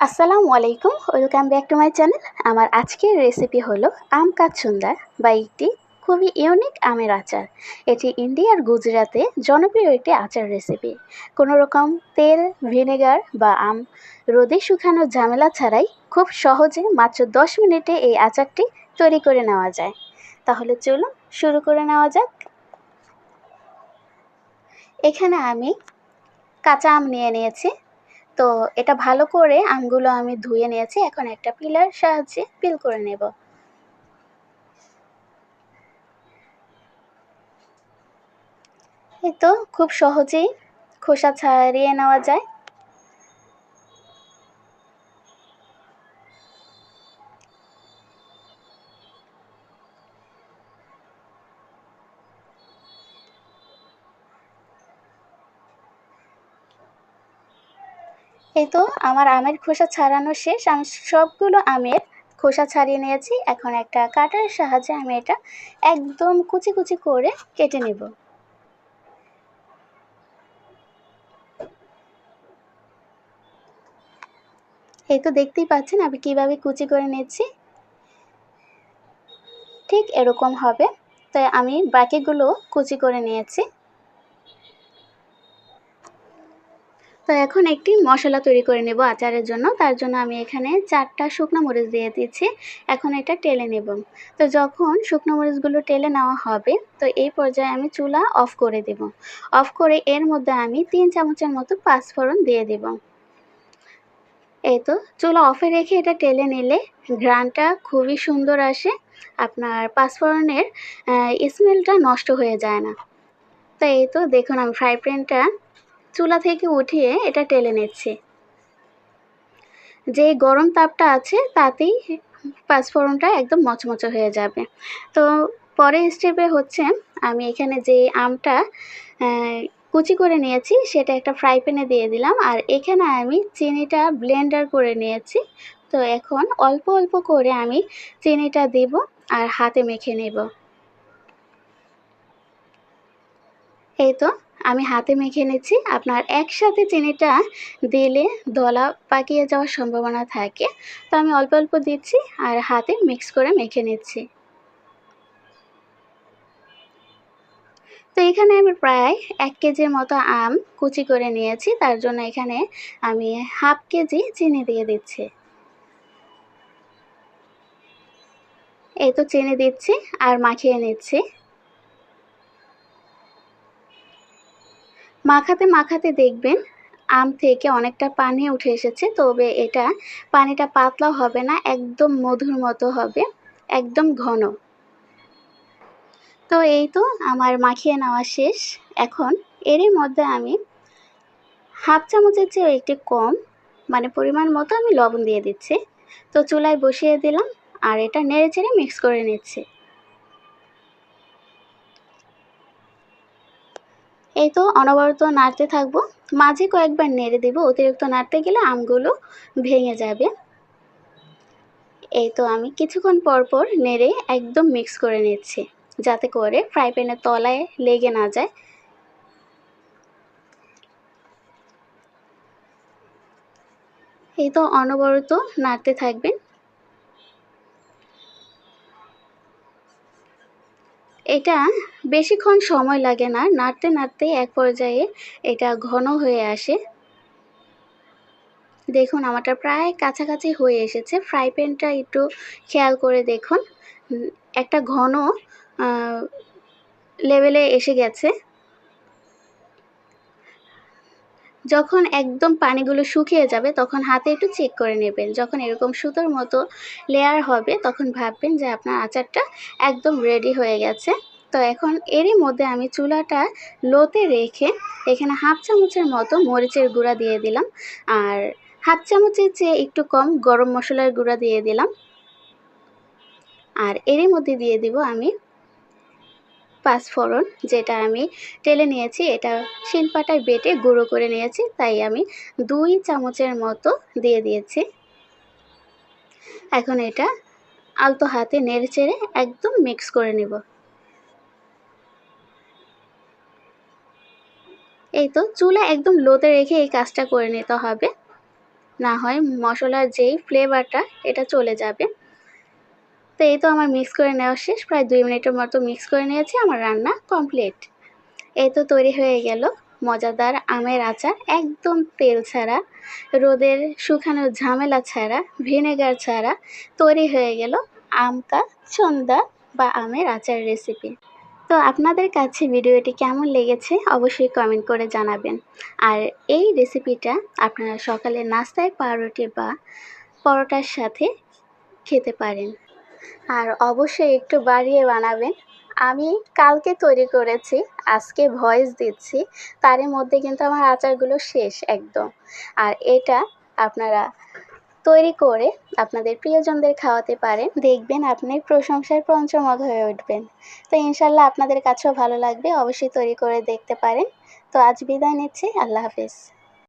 আসসালামু আলাইকুম, welcome back to my channel. আমার আজকের রেসিপি হলো আম কাচুন্দার বা একটি খুবই ইউনিক আমের আচার। এটি ইন্ডিয়ার গুজরাতে জনপ্রিয় একটি আচার রেসিপি। কোনো রকম তেল, ভিনেগার বা আম রোদে শুকানোর ঝামেলা ছাড়াই খুব সহজে মাত্র দশ মিনিটে এই আচারটি তৈরি করে নেওয়া যায়। তাহলে চলুন শুরু করে নেওয়া যাক। এখানে আমি কাঁচা আম নিয়ে নিয়েছি। তো এটা ভালো করে আমগুলো আমি ধুয়ে নিয়েছি। এখন একটা পিলার সাহায্যে পিল করে নেব। এই তো খুব সহজেই খোসা ছাড়িয়ে নেওয়া যায়। এই তো আমার আমের খোসা ছাড়ানো শেষ। আমি সবগুলো আমের খোসা ছাড়িয়ে নিয়েছি। এখন একটা কাটারের সাহায্যে আমি এটা একদম কুচি কুচি করে কেটে নেব। এই তো দেখতেই পাচ্ছেন আমি কীভাবে কুচি করে নিচ্ছি। ঠিক এরকম হবে। তাই আমি বাকিগুলো কুচি করে নিয়েছি। তো এখন একটি মশলা তৈরি করে নেব আচারের জন্য। তার জন্য আমি এখানে চারটা শুকনো মরিচ দিয়ে দিচ্ছি। এখন এটা টেলে নেব। তো যখন শুকনো মরিচগুলো টেলে নেওয়া হবে, তো এই পর্যায়ে আমি চুলা অফ করে দেব। অফ করে এর মধ্যে আমি তিন চামচের মতো পাঁচফোড়ন দিয়ে দেব। এই তো, চুলা অফে রেখে এটা টেলে নিলে ঘ্রানটা খুবই সুন্দর আসে। আপনার পাঁচফোড়নের স্মেলটা নষ্ট হয়ে যায় না। তো এই তো, দেখুন আমি ফ্রাই প্যানটা চুলা থেকে উঠিয়ে এটা টেলে নিচ্ছি। যে গরম তাপটা আছে, তাতেই পাঁচফোড়নটা একদম মচমচে হয়ে যাবে। তো পরের স্টেপে হচ্ছে, আমি এখানে যে আমটা কুচি করে নিয়েছি, সেটা একটা ফ্রাই প্যানে দিয়ে দিলাম। আর এখানে আমি চিনিটা ব্লেন্ডার করে নিয়েছি। তো এখন অল্প অল্প করে আমি চিনিটা দিব আর হাতে মেখে নেব। এই তো আমি হাতে মেখে নিচ্ছি। আপনার একসাথে চিনিটা দিলে দলা পাকিয়ে যাওয়ার সম্ভাবনা থাকে। তো আমি অল্প অল্প দিচ্ছি আর হাতে মিক্স করে মেখে নিচ্ছি। তো এখানে আমি প্রায় এক কেজির মতো আম কুচি করে নিয়েছি। তার জন্য এখানে আমি হাফ কেজি চিনি দিয়ে দিচ্ছি। এই তো চিনি দিচ্ছি আর মাখিয়ে নিচ্ছি। মাখাতে মাখাতে দেখবেন আম থেকে অনেকটা পানি উঠে এসেছে, তবে এটা পানিটা পাতলাও হবে না, একদম মধুর মতো হবে, একদম ঘন। তো এই তো আমার মাখিয়ে নেওয়া শেষ। এখন এরই মধ্যে আমি হাফ চামচের চেয়েও একটি কম মানে পরিমাণ মতো আমি লবণ দিয়ে দিচ্ছি। তো চুলায় বসিয়ে দিলাম, আর এটা নেড়ে চেড়ে মিক্স করে নিচ্ছি। এই তো অনবরত নাড়তে থাকব। মাঝে কয়েকবার নেড়ে দেবো, অতিরিক্ত নাড়তে গেলে আমগুলো ভেঙে যাবে। এই তো আমি কিছুক্ষণ পর পর নেড়ে একদম মিক্স করে নিচ্ছি, যাতে করে ফ্রাই প্যানের তলায় লেগে না যায়। এই তো অনবরত নাড়তে থাকবেন। এটা বেশিক্ষণ সময় লাগে না, নাড়তে নাড়তে এক পর্যায়ে এটা ঘন হয়ে আসে। দেখুন, আমারটা প্রায় কাছাকাছি হয়ে এসেছে। ফ্রাই প্যানটা একটু খেয়াল করে দেখুন। একটা ঘন লেভেলে এসে গেছে। যখন একদম পানিগুলো শুকিয়ে যাবে, তখন হাতে একটু চেক করে নেবেন। যখন এরকম সুতোর মতো লেয়ার হবে, তখন ভাববেন যে আপনার আচারটা একদম রেডি হয়ে গেছে। তো এখন এরই মধ্যে আমি চুলাটা লোতে রেখে এখানে হাফ চামচের মতো মরিচের গুঁড়া দিয়ে দিলাম। আর হাফ চামচের চেয়ে একটু কম গরম মশলার গুঁড়া দিয়ে দিলাম। আর এরই মধ্যে দিয়ে দিব আমি পাঁচফোড়ন, যেটা আমি টেলে নিয়েছি। এটা শিলপাটায় বেটে গুঁড়ো করে নিয়েছি, তাই আমি দুই চামচের মতো দিয়ে দিয়েছি। এখন এটা আলতো হাতে নেড়ে চেড়ে একদম মিক্স করে নেব। এই তো চুলা একদম লোতে রেখে এই কাজটা করে নিতে হবে। না হয় মশলার যেই ফ্লেভারটা এটা চলে যাবে। তো এই তো আমার মিক্স করে নেওয়া শেষ। প্রায় দুই মিনিটের মতো মিক্স করে নিয়েছি আমার রান্না কমপ্লিট এই তো তৈরি হয়ে গেল। মজাদার আমের আচার, একদম তেল ছাড়া, রোদের শুকানোর ঝামেলা ছাড়া, ভিনেগার ছাড়া তৈরি হয়ে গেল আমকা সন্ধ্যা বা আমের আচার রেসিপি তো আপনাদের কাছে ভিডিওটি কেমন লেগেছে অবশ্যই কমেন্ট করে জানাবেন। আর এই রেসিপিটা আপনারা সকালে নাস্তায় পাউরুটি বা পরোটার সাথে খেতে পারেন। আর অবশ্যই একটু বাড়িয়ে বানাবেন। আমি কালকে তৈরি করেছি, আজকে ভয়েস দিচ্ছি, তারই মধ্যে কিন্তু আমার আচারগুলো শেষ একদম। আর এটা আপনারা তৈরি করে আপনাদের প্রিয়জনদের খাওয়াতে পারেন। দেখবেন আপনি প্রশংসার পঞ্চমগ হয়ে উঠবেন তো ইনশাল্লাহ আপনাদের কাছেও ভালো লাগবে, অবশ্যই তৈরি করে দেখতে পারেন। তো আজ বিদায় নিচ্ছি, আল্লাহ হাফিজ।